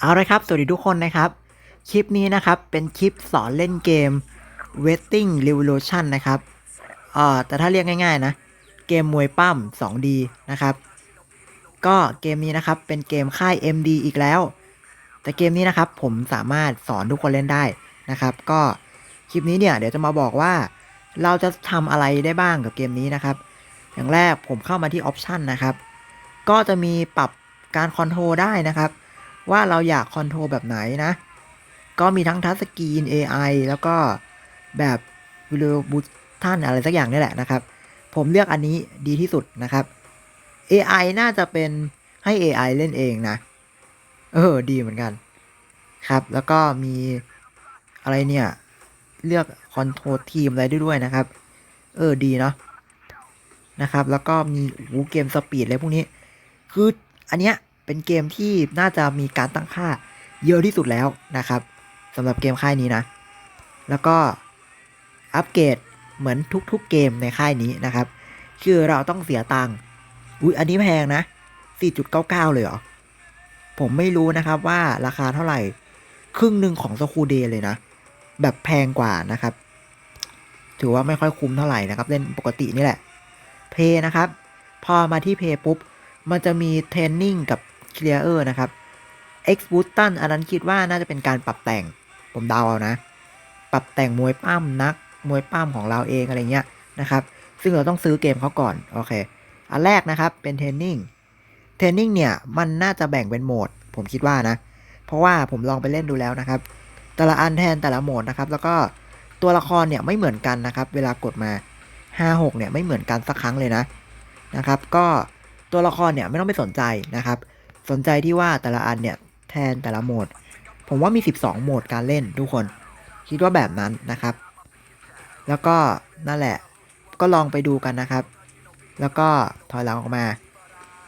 เอาละครับ สวัสดีทุกคนนะครับ คลิปนี้นะครับเป็นคลิปสอนเล่นเกม Waiting Revolution นะครับเอ่อแต่ถ้าเรียกง่ายๆนะ เกมมวยปั้ม 2D นะครับ ก็เกมนี้นะครับเป็นเกมค่าย MD อีกแล้ว แต่เกมนี้นะครับผมสามารถสอนทุกคนเล่นได้นะครับ ก็คลิปนี้เนี่ยเดี๋ยวจะมาบอกว่า เราจะทำอะไรได้บ้างกับเกมนี้นะครับ อย่างแรกผมเข้ามาที่ Option นะครับ ก็จะมีปรับการคอนโทรลได้นะครับ ว่าเราอยากคอนโทรลแบบไหนนะ ก็มีทั้งทัชสกรีน AI แล้วก็แบบวิดีโอบูทันอะไรสักอย่างนี่แหละนะครับ ผมเลือกอันนี้ดีที่สุดนะครับ AI น่าจะเป็นให้ AI เล่นเองนะ เออ ดีเหมือนกัน ครับ แล้วก็มีอะไรเนี่ย เลือกคอนโทรลทีมอะไรได้ด้วยนะครับ เออ ดีเนาะนะครับ แล้วก็มีหูเกมสปีดอะไรพวกนี้ คืออันเนี้ย เป็นเกมที่น่าจะมีการตั้งค่าเยอะที่สุดแล้วนะครับสำหรับเกมค่ายนี้นะ แล้วก็อัปเกรดเหมือนทุกๆเกมในค่ายนี้นะครับ คือเราต้องเสียตังค์อุ้ยอันนี้แพงนะ 4.99 เลยเหรอ ผมไม่รู้นะครับว่าราคาเท่าไหร่ ครึ่งหนึ่งของสคูเดเลยนะ แบบแพงกว่านะครับ ถือว่าไม่ค่อยคุ้มเท่าไหร่นะครับ เล่นปกตินี่แหละ เพย์นะครับ พอมาที่เพย์ปุ๊บ มันจะมีเทรนนิ่งกับ คลียร์เออร์นะครับ X b o o s t o n อันนั้นคิดว่าน่าจะเป็นการปรับแต่งผมเดาเอานะ ปรับแต่งมวยปั้มนัก มวยปั้มของเราเองอะไรเงี้ยนะครับ ซึ่งเราต้องซื้อเกมเขาก่อน โอเค อันแรกนะครับเป็นเทรนนิ่ง เทรนนิ่งเนี่ย มันน่าจะแบ่งเป็นโหมด ผมคิดว่านะ เพราะว่าผมลองไปเล่นดูแล้วนะครับ แต่ละอันแทนแต่ละโหมดนะครับ แล้วก็ตัวละครเนี่ยไม่เหมือนกันนะครับ เวลากดมา 5-6เนี่ยไม่เหมือนกันสักครั้งเลยนะนะครับ ก็ตัวละครเนี่ยไม่ต้องไปสนใจนะครับ สนใจที่ว่าแต่ละอันเนี่ยแทนแต่ละโหมด ผมว่ามี 12 โหมดการเล่นทุกคน คิดว่าแบบนั้นนะครับ แล้วก็นั่นแหละ ก็ลองไปดูกันนะครับ แล้วก็ถอยหลังออกมา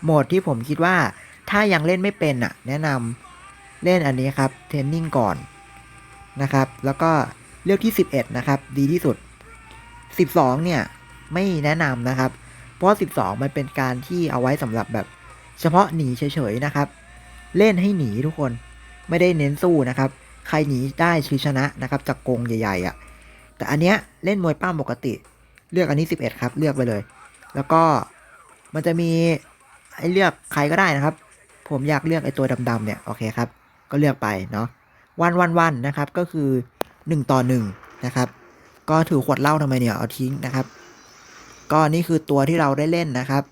โหมดที่ผมคิดว่าถ้ายังเล่นไม่เป็นอะ แนะนำเล่นอันนี้ครับเทรนนิ่งก่อนนะครับ แล้วก็เลือกที่ 11 นะครับ ดีที่สุด 12 เนี่ย ไม่แนะนำนะครับ เพราะ 12 มันเป็นการที่เอาไว้สำหรับแบบ เฉพาะหนีเฉยๆนะครับ เล่นให้หนีทุกคนไม่ได้เน้นสู้นะครับ ใครหนีได้คือชนะนะครับ จากกงใหญ่ๆอะ่ะ แต่อันเนี้ยเล่นมวยป้ามปกติ เลือกอันนี้ 11 ครับ เลือกไปเลย แล้วก็มันจะมีให้เลือกใครก็ได้นะครับ ผมอยากเลือกไอ้ตัวดำๆเนี่ยโอเคครับ ก็เลือกไปเนาะวันวันวันนะครับก็คือ 1 ต่อ1นะครับ ก็ถือขวดเหล้าทำไมเนี่ยเอาทิ้งนะครับ ก็นี่คือตัวที่เราได้เล่นนะครับ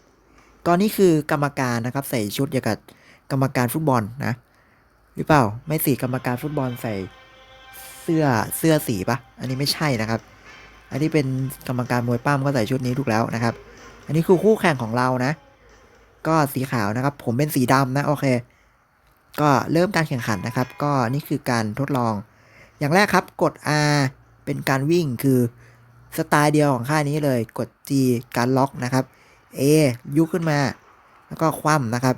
ก็นี่คือกรรมการนะครับ ใส่ชุดอย่างกับกรรมการฟุตบอลนะ หรือเปล่าไม่สีกรรมการฟุตบอลใส่เสื้อเสื้อสีปะอันนี้ไม่ใช่นะครับ อันนี้เป็นกรรมการมวยปั้มก็ใส่ชุดนี้ถูกแล้วนะครับ อันนี้คือคู่แข่งของเรานะ ก็สีขาวนะครับ ผมเป็นสีดำนะโอเค ก็เริ่มการแข่งขันนะครับ ก็นี่คือการทดลอง อย่างแรกครับกด R เป็นการวิ่งคือสไตล์เดียวของค่ายนี้เลยกด G การล็อกนะครับ A ยุกขึ้นมา แล้วก็คว่ำนะครับ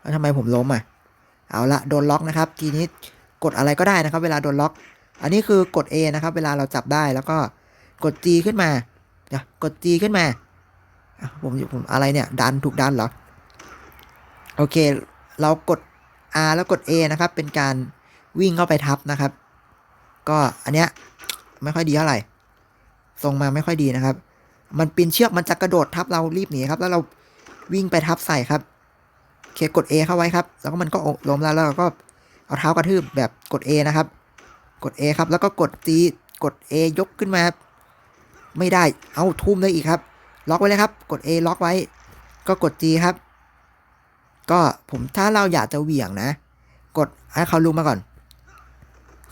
แล้วทำไมผมล้มอะ เอาละโดนล็อกนะครับ ทีนี้กดอะไรก็ได้นะครับ เวลาโดนล็อก อันนี้คือกด A นะครับ เวลาเราจับได้แล้วก็กด G ขึ้นมาเดี๋ยวกด G ขึ้นมาอะผมผมอะไรเนี่ย ดันถูกดันเหรอ โอเค เรากด R แล้วกด A นะครับ เป็นการวิ่งเข้าไปทับนะครับ ก็อันเนี้ยไม่ค่อยดีเท่าไหร่ทรงมาไม่ค่อยดีนะครับ มันปีนเชือกมันจะกระโดดทับเรารีบหนีครับ แล้วเราวิ่งไปทับใส่ครับเคกด A เข้าไว้ครับ แล้วก็มันก็ล้มแล้วแล้วเราก็เอาเท้ากระทืบแบบกด A นะครับ กด A ครับ แล้วก็กด G กด A ยกขึ้นมา ไม่ได้ เอาทุ่มเลยอีกครับ ล็อกไว้เลยครับ กด A ล็อกไว้ ก็กด G ครับ ก็ผมถ้าเราอยากจะเหวี่ยงนะ กดให้เขาลุกมาก่อน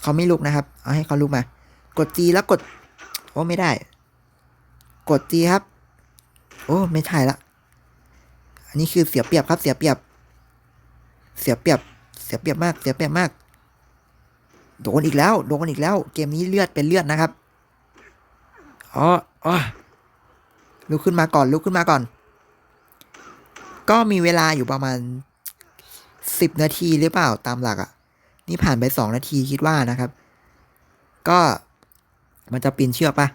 เขาไม่ลุกนะครับ เอาให้เขาลุกมา กด G แล้วกด โอ้ไม่ได้ กด G ครับ โอ้ ไม่ใช่ละ อันนี้คือเสียเปรียบครับ เสียเปรียบ เสียเปรียบ เสียเปรียบมาก เสียเปรียบมาก โดนอีกแล้ว โดนอีกแล้ว เกมนี้เลือดเป็นเลือดนะครับ อ๋ออ๋อลุกขึ้นมาก่อน ลุกขึ้นมาก่อน ก็มีเวลาอยู่ประมาณสิบนาทีหรือเปล่าตามหลักอะ่ะ นี่ผ่านไปสองนาทีคิดว่านะครับ ก็มันจะปีนเชือกปะ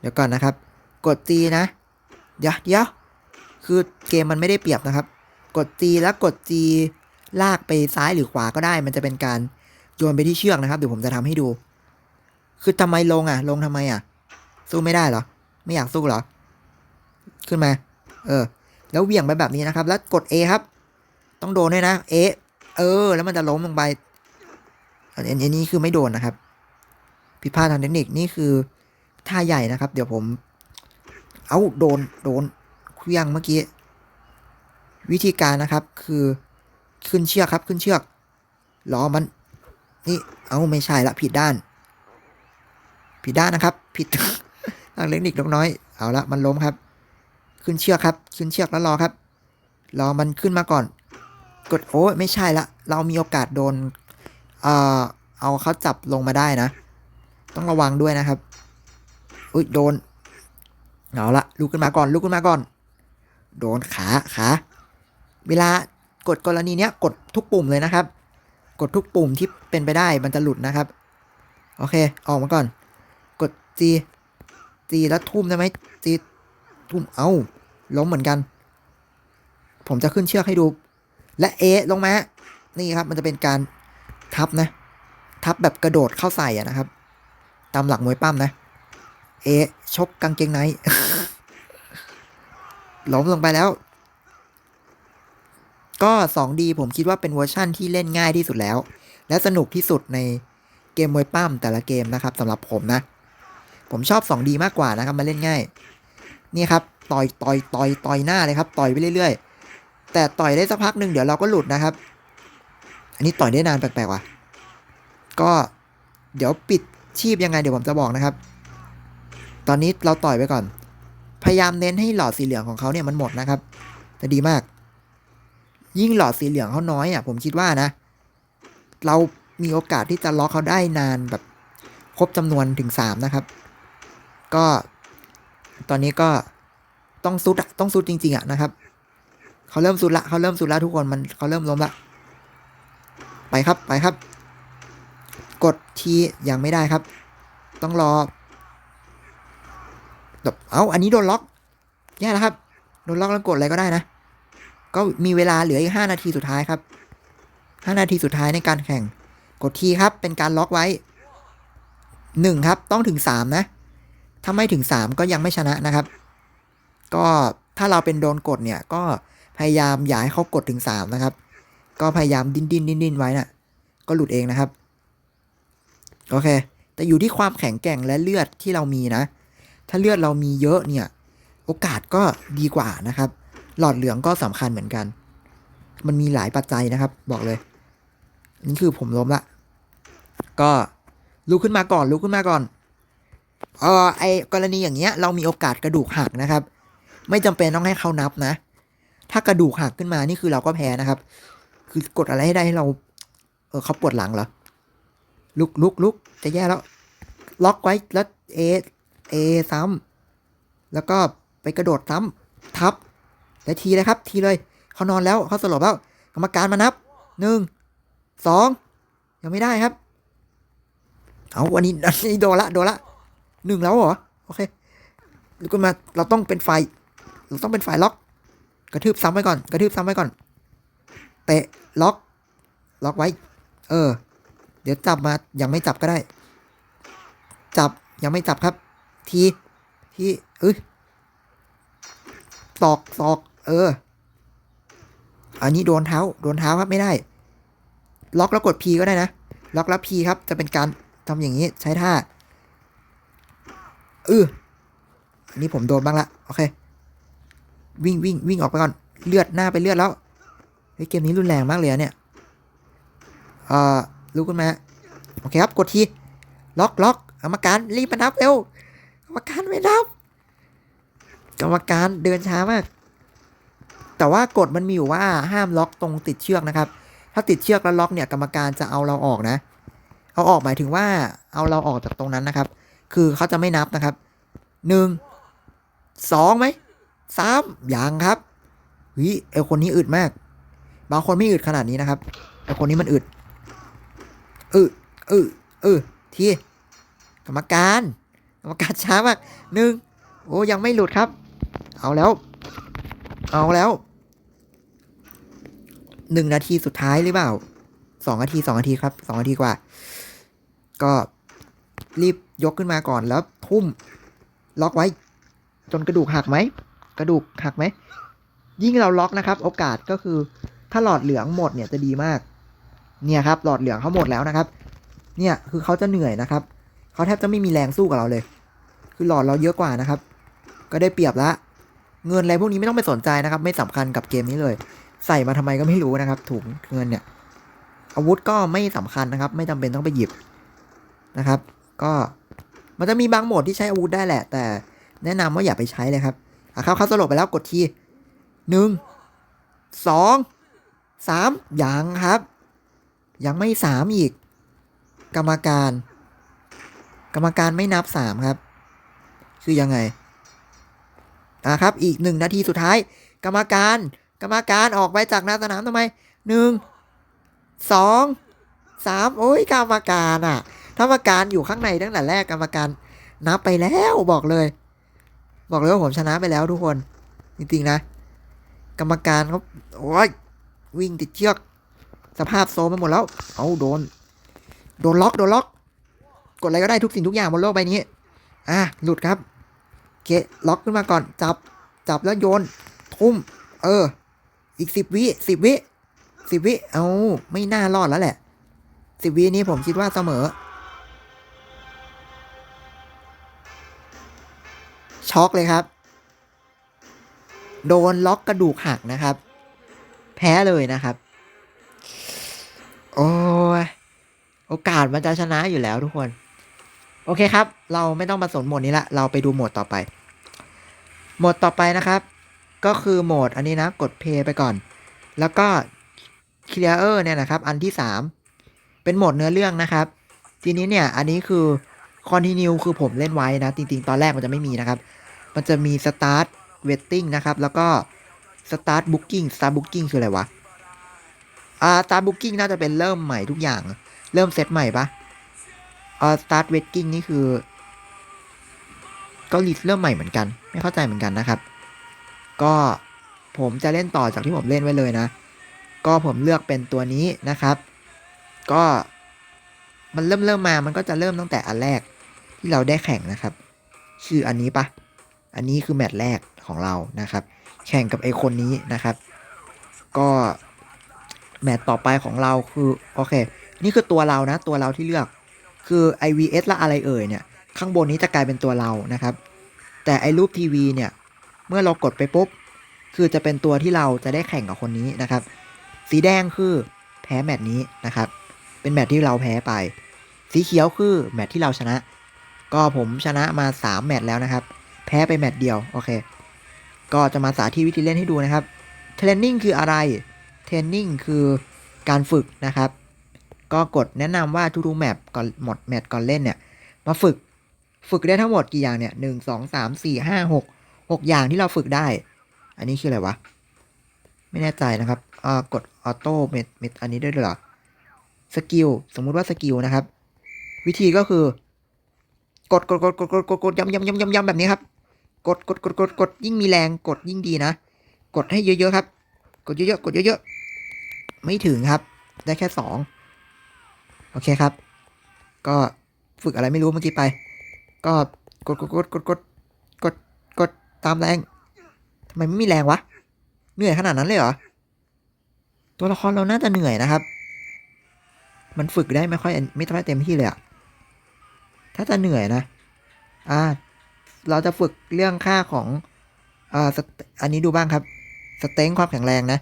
เดี๋ยวก่อนนะครับ กด G นะ เดี๋ยวเดี๋ยวคือเกมมันไม่ได้เปรียบนะครับ กด G แล้วกด G ลากไปซ้ายหรือขวาก็ได้ มันจะเป็นการโยนไปที่เชือกนะครับ เดี๋ยวผมจะทำให้ดู คือทำไมลงอะ ลงทำไมอะ สู้ไม่ได้เหรอ ไม่อยากสู้เหรอ ขึ้นมา เออ แล้วเหวี่ยงไปแบบนี้นะครับ แล้วกด A ครับ ต้องโดนด้วยนะ A เออ แล้วมันจะล้มลงไป อันนี้คือไม่โดนนะครับ ผิดพลาดทางเทคนิคนี่คือท่าใหญ่นะครับ เดี๋ยวผม เอาโดนโดนเคลี้ยงเมื่อกี้ วิธีการนะครับคือขึ้นเชือกครับขึ้นเชือกล้อมันนี่เอาไม่ใช่ละผิดด้าน ผิดด้านนะครับ ผิดทางเทคนิคเล็กน้อยเอาละมันล้มครับ ขึ้นเชือกครับขึ้นเชือกแล้วรอครับรอมันขึ้นมาก่อน กดโอ้ไม่ใช่ละเรามีโอกาสโดนเอ่อเอาเขาจับลงมาได้นะ ต้องระวังด้วยนะครับอุ้ยโดน เอาละลุกขึ้นมาก่อนลุกขึ้นมาก่อน โดนขาขาเวลากดกรณีเนี้ยกดทุกปุ่มเลยนะครับ กดทุกปุ่มที่เป็นไปได้มันจะหลุดนะครับ โอเค ออกมาก่อน กด G G แล้วทุ่มได้ไหม G ทุ่มเอาล้มเหมือนกัน ผมจะขึ้นเชือกให้ดู และ A ลงมานี่ครับ มันจะเป็นการทับนะ ทับแบบกระโดดเข้าใส่อะนะครับ ตามหลักมวยปั้มนะ เอะชกกางเกงในล้มลงไปแล้ว ก็ 2D ผมคิดว่าเป็นเวอร์ชั่นที่เล่นง่ายที่สุดแล้ว และสนุกที่สุดในเกมมวยปั้มแต่ละเกมนะครับสำหรับผมนะ ผมชอบ 2D มากกว่านะครับมาเล่นง่าย นี่ครับต่อยต่อยต่อยต่อยหน้าเลยครับ ต่อยไปเรื่อยๆ แต่ต่อยได้สักพักหนึ่งเดี๋ยวเราก็หลุดนะครับ อันนี้ต่อยได้นานแปลกๆว่ะ ก็เดี๋ยวปิดชีพยังไงเดี๋ยวผมจะบอกนะครับ ตอนนี้เราต่อยไปก่อน พยายามเน้นให้หลอดสีเหลืองของเขาเนี่ยมันหมดนะครับ จะดีมาก ยิ่งหลอดสีเหลืองเขาน้อยอะ ผมคิดว่านะ เรามีโอกาสที่จะล็อกเขาได้นานแบบ ครบจำนวนถึงสามนะครับ ก็ ตอนนี้ก็ต้องซุดอะต้องซุดจริง ๆอะนะครับเขาเริ่มซุดละเขาเริ่มซุดละทุกคนมันเขาเริ่มล้มละไปครับไปครับ กดทียังไม่ได้ครับ ต้องรอ แบบเอาอันนี้โดนล็อกแย่แล้วครับ โดนล็อกแล้วกดอะไรก็ได้นะ ก็มีเวลาเหลืออีกห้านาทีสุดท้ายครับห้านาทีสุดท้ายในการแข่ง กดทีครับ เป็นการล็อกไว้หนึ่งครับ ต้องถึงสามนะ ถ้าไม่ถึงสามก็ยังไม่ชนะนะครับ ก็ถ้าเราเป็นโดนกดเนี่ย ก็พยายามอย่าให้เขากดถึงสามนะครับ ก็พยายามดิ้นดิ้นดิ้นดิ้นไว้น่ะ ก็หลุดเองนะครับ โอเค แต่อยู่ที่ความแข็งแกร่งและเลือดที่เรามีนะ ถ้าเลือดเรามีเยอะเนี่ย โอกาสก็ดีกว่านะครับ หลอดเหลืองก็สำคัญเหมือนกัน มันมีหลายปัจจัยนะครับ บอกเลย นี่คือผมล้มละ ก็ลุกขึ้นมาก่อนลุกขึ้นมาก่อนเออไอกรณีอย่างเงี้ย เรามีโอกาสกระดูกหักนะครับ ไม่จำเป็นต้องให้เขานับนะ ถ้ากระดูกหักขึ้นมานี่คือเราก็แพ้นะครับ คือกดอะไรให้ได้ให้เราเออเขาปวดหลังเหรอลุกลุกลุกจะแย่แล้ว ล็อกไว้แล้วเอ เอซ้ำแล้วก็ไปกระโดดซ้ำทับและทีเลยครับ ทีเลยเขานอนแล้วเขาสลบแล้วกรรมการมานับหนึ่งสองยังไม่ได้ครับ เอาวันนี้นนี้โดนละโดนละหนึ่งแล้วเหรอโอเคลุกขึ้นมาเราต้องเป็นฝ่ายเราต้องเป็นฝ่ายล็อก กระทืบซ้ำไว้ก่อน กระทืบซ้ำไว้ก่อน เตะล็อกล็อกไว้ เออ เดี๋ยวจับมายังไม่จับก็ได้ จับยังไม่จับครับ ทีทีเอ้ยตอกตอก เออ อันนี้โดนเท้า โดนเท้าครับไม่ได้ ล็อกแล้วกด P ก็ได้นะ ล็อกแล้ว P ครับ จะเป็นการทำอย่างนี้ใช้ท่าเอออันนี้ผมโดนบ้างละโอเค วิ่งวิ่งวิ่งออกไปก่อน เลือดหน้าไปเลือดแล้วเฮ้ยเกมนี้รุนแรงมากเลยเนี่ยเอ่อลุกขึ้นมา โอเคครับ กดที ล็อกล็อกกรรมการรีบมานับเร็ว รรมการไม่นับ กรรมการเดินช้ามาก แต่ว่ากฎมันมีอยู่ว่าห้ามล็อกตรงติดเชือกนะครับ ถ้าติดเชือกแล้วล็อกเนี่ยกรรมการจะเอาเราออกนะ เอาออกหมายถึงว่าเอาเราออกจากตรงนั้นนะครับ คือเขาจะไม่นับนะครับหนึ่งสองไหมสามอยังครับวิไอคนนี้อึดมาก บางคนไม่อึดขนาดนี้นะครับไอคนนี้มันอึดอึอึอึทีกรรมการ กรรมการช้ามากหนึ่งโอ้ยังไม่หลุดครับ เอาแล้ว เอาแล้วหนึ่งนาทีสุดท้ายหรือเปล่าสองนาทีสองนาทีครับสองนาทีกว่า ก็รีบยกขึ้นมาก่อนแล้วทุ่ม ล็อกไว้ จนกระดูกหักไหม กระดูกหักไหม ยิ่งเราล็อกนะครับ โอกาสก็คือ ถ้าหลอดเหลืองหมดเนี่ยจะดีมาก เนี่ยครับ หลอดเหลืองเขาหมดแล้วนะครับ เนี่ยคือเขาจะเหนื่อยนะครับ เขาแทบจะไม่มีแรงสู้กับเราเลย คือหลอดเราเยอะกว่านะครับ ก็ได้เปรียบละ เงินอะไรพวกนี้ไม่ต้องไปสนใจนะครับ ไม่สำคัญกับเกมนี้เลย ใส่มาทำไมก็ไม่รู้นะครับ ถุงเงินเนี่ย อาวุธก็ไม่สำคัญนะครับ ไม่จำเป็นต้องไปหยิบนะครับ ก็มันจะมีบางโหมดที่ใช้อาวุธได้แหละ แต่แนะนำว่าอย่าไปใช้เลยครับอะเข้าเข้าสลบไปแล้วกดทีหนึ่งสองสามยังครับ ยังไม่สามอีก กรรมการ กรรมการไม่นับสามครับ คือยังไงอะครับ อีกหนึ่งนาทีสุดท้าย กรรมการ กรรมการออกไปจากหน้าสนามทำไมหนึ่งสองสามโอ้ยกรรมการอะกรรมการอยู่ข้างในตั้งแต่แรกกรรมการนับไปแล้วบอกเลย บอกเลยว่าผมชนะไปแล้วทุกคน จริงๆนะ กรรมการเขาโอ้ยวิ่งติดเชือกสภาพโซมไปหมดแล้ว เอาโดน โดนล็อก โดนล็อก กดอะไรก็ได้ทุกสิ่งทุกอย่างบนโลกใบนี้ อะ หลุดครับ เกะล็อกขึ้นมาก่อน จับ จับแล้วโยน ทุ่ม เออ อีกสิบวิสิบวิสิบวิ เอาไม่น่ารอดแล้วแหละ สิบวินี้ผมคิดว่าเสมอ ช็อกเลยครับ โดนล็อกกระดูกหักนะครับ แพ้เลยนะครับ โอ้ย โอกาสมันจะชนะอยู่แล้วทุกคน โอเคครับ เราไม่ต้องมาสนโหมดนี้ละ เราไปดูโหมดต่อไป โหมดต่อไปนะครับ ก็คือโหมดอันนี้นะ กดเพย์ไปก่อน แล้วก็ Clear เนี่ยนะครับ อันที่ 3 เป็นโหมดเนื้อเรื่องนะครับ ทีนี้เนี่ย อันนี้คือ Continue คือผมเล่นไว้นะ จริง ๆ ตอนแรกมันจะไม่มีนะครับ มันจะมี Start Waiting นะครับ แล้วก็ Start Booking Start Booking คืออะไรวะ อ่า Start Booking น่าจะเป็นเริ่มใหม่ทุกอย่าง เริ่มเซตใหม่ปะ อ่า Start Waiting นี่คือก็รีเริ่มใหม่เหมือนกัน ไม่เข้าใจเหมือนกันนะครับ ก็ผมจะเล่นต่อจากที่ผมเล่นไว้เลยนะ ก็ผมเลือกเป็นตัวนี้นะครับ ก็มันเริ่มเริ่มมามันก็จะเริ่มตั้งแต่อันแรกที่เราได้แข่งนะครับคืออันนี้ปะอันนี้คือแมตช์แรกของเรานะครับ แข่งกับไอคนนี้นะครับ ก็แมตช์ต่อไปของเราคือโอเค นี่คือตัวเรานะ ตัวเราที่เลือก คือ IVS ละอะไรเอ่ยเนี่ย ข้างบนนี้จะกลายเป็นตัวเรานะครับ แต่ไอรูปทีวีเนี่ย เมื่อเรากดไปปุ๊บ คือจะเป็นตัวที่เราจะได้แข่งกับคนนี้นะครับ สีแดงคือแพ้แมตช์นี้นะครับ เป็นแมตช์ที่เราแพ้ไป สีเขียวคือแมตช์ที่เราชนะ ก็ผมชนะมา 3 แมตช์แล้วนะครับ แพ้ไปแมตช์เดียว โอเค ก็จะมาสาธิตวิธีเล่นให้ดูนะครับ เทรนนิ่งคืออะไร เทรนนิ่งคือการฝึกนะครับ ก็กดแนะนำว่าทุกๆแมปก่อนหมดแมตก่อนเล่นเนี่ย มาฝึกฝึกได้ทั้งหมดกี่อย่างเนี่ยหนึ่งสองสามสี่ห้าหกหกอย่างที่เราฝึกได้ อันนี้คืออะไรวะ ไม่แน่ใจนะครับอ่ากดออโต้เมดเมดอันนี้ได้ด้วยเหรอสกิลสมมุติว่าสกิลนะครับ วิธีก็คือ กดกดกดกดกดกดกดย้ำย้ำย้ำย้ำย้ำแบบนี้ครับ กดกดกดกดกดยิ่งมีแรงกดยิ่งดีนะ กดให้เยอะๆครับ กดเยอะๆกดเยอะๆไม่ถึงครับ ได้แค่สอง โอเคครับ ก็ฝึกอะไรไม่รู้เมื่อกี้ไป ก็กดกดกดกดกดกดกดตามแรงทำไมไม่มีแรงวะ เหนื่อยขนาดนั้นเลยเหรอ ตัวละครเราน่าจะเหนื่อยนะครับ มันฝึกได้ไม่ค่อยไม่ค่อยเต็มที่เลยอะถ้าจะเหนื่อยนะ อ่า เราจะฝึกเรื่องค่าของอ่าสเตอันนี้ดูบ้างครับ สเต็งความแข็งแรงนะ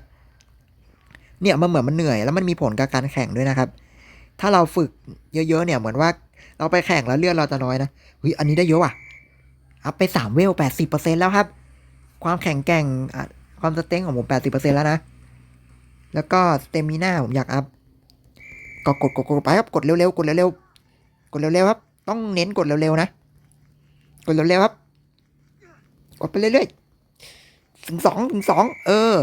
เนี่ยมันเหมือนมันเหนื่อยแล้วมันมีผลกับการแข่งด้วยนะครับ ถ้าเราฝึกเยอะๆเนี่ยเหมือนว่าเราไปแข่งแล้วเลือดเราจะน้อยนะเฮ้ยอันนี้ได้เยอะว่ะอัพไปสามเวลแปดสิบเปอร์เซ็นแล้วครับ ความแข็งแกร่งความสเต็งของผมแปดสิบเปอร์เซ็นแล้วนะ แล้วก็สเตมิน่าผมอยากอัพก็กดกดกดไปครับ กดเร็วๆ กดเร็วๆ กดเร็วๆครับ ต้องเน้นกดเร็วๆนะ กดเร็วๆครับ กดไปเรื่อยๆ ถึงสองถึงสองเออ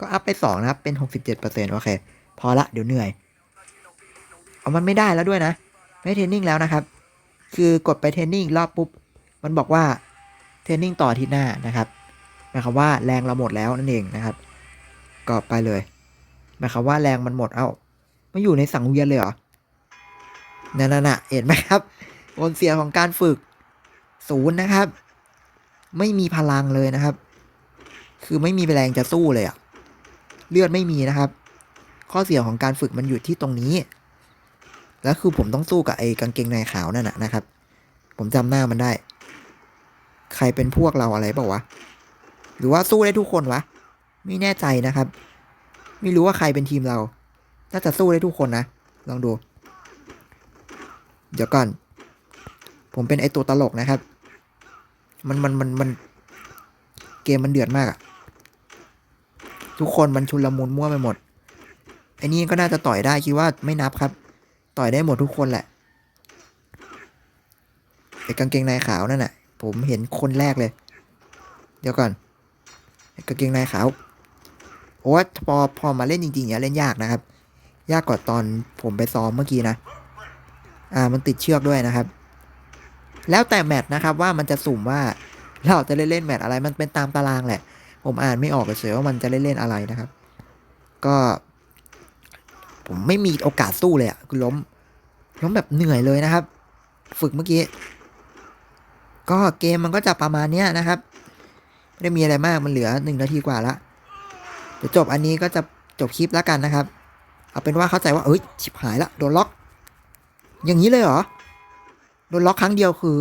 ก็อัพไปสองนะครับ เป็นหกสิบเจ็ดเปอร์เซ็นต์โอเค พอละ เดี๋ยวเหนื่อย เอามันไม่ได้แล้วด้วยนะ ไม่เทรนนิ่งแล้วนะครับ คือกดไปเทรนนิ่งรอบปุ๊บ มันบอกว่าเทรนนิ่งต่อทิตย์หน้านะครับหมายความว่าแรงเราหมดแล้วนั่นเองนะครับ ก็ไปเลยหมายความว่าแรงมันหมดเอ้าไม่อยู่ในสังเวียนเลยเหรอนั่นน่ะเห็นไหมครับผลเสียของการฝึกศูนย์นะครับ ไม่มีพลังเลยนะครับ คือไม่มีแรงจะสู้เลยอะเลือดไม่มีนะครับ ข้อเสียของการฝึกมันอยู่ที่ตรงนี้ แล้วคือผมต้องสู้กับไอ้กางเกงในขาวนั่นนะนะครับ ผมจำหน้ามันได้ ใครเป็นพวกเราอะไรเปล่าวะ หรือว่าสู้ได้ทุกคนวะ ไม่แน่ใจนะครับ ไม่รู้ว่าใครเป็นทีมเรา น่าจะสู้ได้ทุกคนนะ ลองดู เดี๋ยวก่อน ผมเป็นไอตัวตลกนะครับ มันมันมันมันเกมมันเดือดมากอะทุกคนมันชุลมุนมั่วไปหมดไอ้นี่ก็น่าจะต่อยได้คิดว่าไม่นับครับ ต่อยได้หมดทุกคนแหละไอ้กางเกงในขาวนั่นน่ะผมเห็นคนแรกเลย เดี๋ยวก่อนไอ้กางเกงในขาวโอ้พอพอมาเล่นจริงๆเนี่ยเล่นยากนะครับ ยากกว่าตอนผมไปซ้อมเมื่อกี้นะ อ่ามันติดเชือกด้วยนะครับ แล้วแต่แมตช์นะครับว่ามันจะสุ่มว่าเราจะเล่นเล่นแมตช์อะไรมันเป็นตามตารางแหละ ผมอ่านไม่ออกเฉยว่ามันจะเล่นเล่นอะไรนะครับ ก็ ผมไม่มีโอกาสสู้เลยอะคือล้ม ล้มแบบเหนื่อยเลยนะครับ ฝึกเมื่อกี้ ก็เกมมันก็จะประมาณเนี้ยนะครับ ไม่ได้มีอะไรมากมันเหลือหนึ่งนาทีกว่าละเดี๋ยวจบอันนี้ก็จะจบคลิปแล้วกันนะครับ เอาเป็นว่าเข้าใจว่าเอ้ยชิบหายละโดนล็อก อย่างนี้เลยเหรอ โดนล็อกครั้งเดียวคือ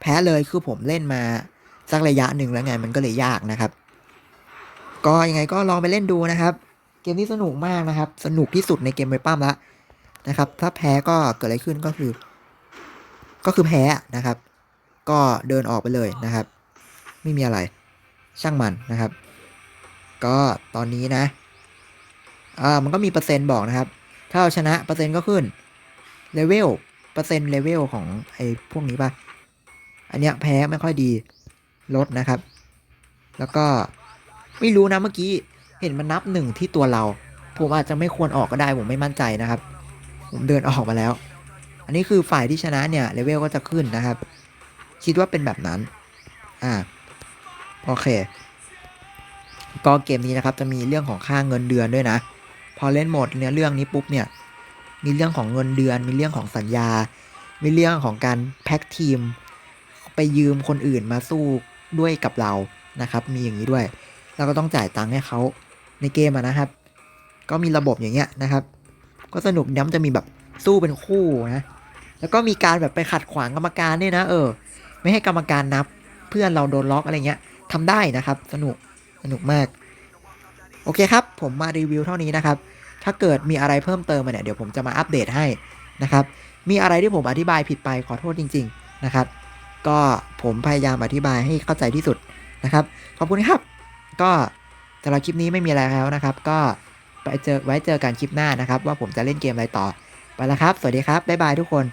แพ้เลยคือผมเล่นมาสักระยะหนึ่งแล้วไงมันก็เลยยากนะครับ ก็ยังไงก็ลองไปเล่นดูนะครับ เกมนี้สนุกมากนะครับ สนุกที่สุดในเกมไวปั้มละนะครับ ถ้าแพ้ก็เกิดอะไรขึ้นก็คือ ก็คือแพ้นะครับ ก็เดินออกไปเลยนะครับ ไม่มีอะไรช่างมันนะครับ ก็ตอนนี้นะอ่ามันก็มีเปอร์เซ็นต์บอกนะครับ ถ้าเราชนะเปอร์เซ็นต์ก็ขึ้นเลเวลเปอร์เซ็นต์เลเวลของไอ้พวกนี้ป่ะอันเนี้ยแพ้ไม่ค่อยดีลดนะครับ แล้วก็ไม่รู้นะเมื่อกี้ เห็นมันนับหนึ่งที่ตัวเรา ผมอาจจะไม่ควรออกก็ได้ผมไม่มั่นใจนะครับ ผมเดินออกมาแล้ว อันนี้คือฝ่ายที่ชนะเนี่ยเลเวลก็จะขึ้นนะครับ คิดว่าเป็นแบบนั้น อ่า โอเค ก็เกมนี้นะครับจะมีเรื่องของค่าเงินเดือนด้วยนะ พอเล่นโหมดเนื้อเรื่องนี้ปุ๊บเนี่ย มีเรื่องของเงินเดือน มีเรื่องของสัญญา มีเรื่องของการแพ็กทีม ไปยืมคนอื่นมาสู้ด้วยกับเรานะครับ มีอย่างนี้ด้วยเราก็ต้องจ่ายตังค์ให้เขา ในเกมอะนะครับ ก็มีระบบอย่างเงี้ยนะครับ ก็สนุกย้ำจะมีแบบสู้เป็นคู่นะ แล้วก็มีการแบบไปขัดขวางกรรมการด้วยนะ เออ ไม่ให้กรรมการนับ เพื่อนเราโดนล็อกอะไรเงี้ยทำได้นะครับ สนุกสนุกมาก โอเคครับ ผมมารีวิวเท่านี้นะครับ ถ้าเกิดมีอะไรเพิ่มเติมมาเนี่ยเดี๋ยวผมจะมาอัปเดตให้นะครับ มีอะไรที่ผมอธิบายผิดไปขอโทษจริง ๆนะครับ ก็ผมพยายามอธิบายให้เข้าใจที่สุดนะครับ ขอบคุณครับ ก็ สำหรับคลิปนี้ไม่มีอะไรแล้วนะครับ ก็ไปเจอไว้เจอกันคลิปหน้านะครับ ว่าผมจะเล่นเกมอะไรต่อ ไปแล้วครับ สวัสดีครับ บ๊ายบายทุกคน